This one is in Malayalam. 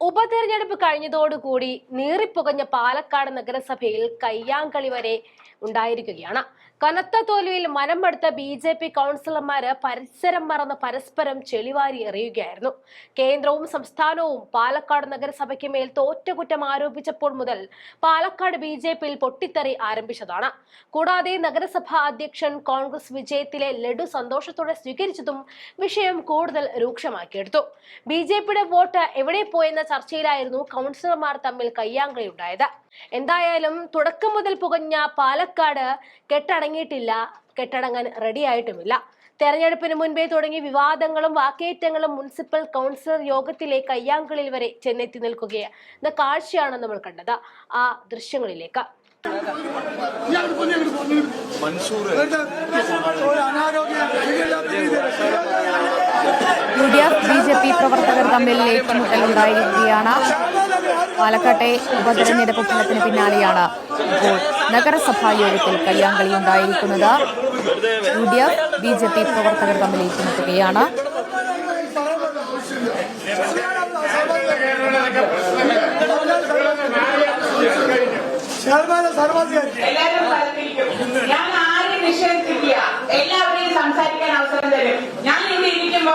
ഉപതെരഞ്ഞെടുപ്പ് കഴിഞ്ഞതോടുകൂടി നീറിപ്പുകഞ്ഞ പാലക്കാട് നഗരസഭയിൽ കയ്യാങ്കളി വരെ ഉണ്ടായിരിക്കുകയാണ്. കനത്ത തോൽവിയിൽ മനം മടുത്ത ബി ജെ പി കൗൺസിലർമാര് പരിസരം മറന്ന് പരസ്പരം ചെളിവാരി എറിയുകയായിരുന്നു. കേന്ദ്രവും സംസ്ഥാനവും പാലക്കാട് നഗരസഭയ്ക്ക് മേൽ തോറ്റകുറ്റം ആരോപിച്ചപ്പോൾ മുതൽ പാലക്കാട് ബി ജെ പിയിൽ പൊട്ടിത്തെറി ആരംഭിച്ചതാണ്. കൂടാതെ നഗരസഭാ അധ്യക്ഷൻ കോൺഗ്രസ് വിജയത്തിലെ ലഡു സന്തോഷത്തോടെ സ്വീകരിച്ചതും വിഷയം കൂടുതൽ രൂക്ഷമാക്കിയെടുത്തു. ബി ജെ പിയുടെ വോട്ട് എവിടെ പോയെന്ന ചർച്ചയിലായിരുന്നു കൗൺസിലർമാർ തമ്മിൽ കയ്യാങ്കളി ഉണ്ടായത് എന്തായാലും തുടക്കം മുതൽ പുകഞ്ഞ പാലക്കാട് കെട്ടടങ്ങിയിട്ടില്ല. കെട്ടടങ്ങാൻ റെഡിയായിട്ടുമില്ല തെരഞ്ഞെടുപ്പിന് മുൻപേ തുടങ്ങിയ വിവാദങ്ങളും വാക്കേറ്റങ്ങളും മുനിസിപ്പൽ കൗൺസിലർ യോഗത്തിലെ കയ്യാങ്കളിൽ വരെ ചെന്നെത്തി നിൽക്കുകയാണ്. എന്ന കാഴ്ചയാണ് നമ്മൾ കണ്ടത്. ആ ദൃശ്യങ്ങളിലേക്ക്. മൻസൂർ ഒരു അനാരോഗ്യ ശരിയല്ലാത്ത രീതിയിൽ U D F B J P പ്രവർത്തകർ തമ്മിൽ ഏറ്റുമുട്ടലുണ്ടായിരിക്കുകയാണ്. പാലക്കാട്ടെ ഉപതെരഞ്ഞെടുപ്പ് ഫലത്തിന് പിന്നാലെയാണ് ഇപ്പോൾ നഗരസഭാ യോഗത്തിൽ കയ്യാങ്കളി ഉണ്ടായിരിക്കുന്നത്. U D F B J P പ്രവർത്തകർ തമ്മിൽ ഏറ്റുമുട്ടുകയാണ്. ഞാൻ ആരെയും നിഷേധിക്കുക എല്ലാവരെയും സംസാരിക്കാൻ അവസരം തരും. ഞാൻ ഇവിടെ ഇരിക്കുമ്പോ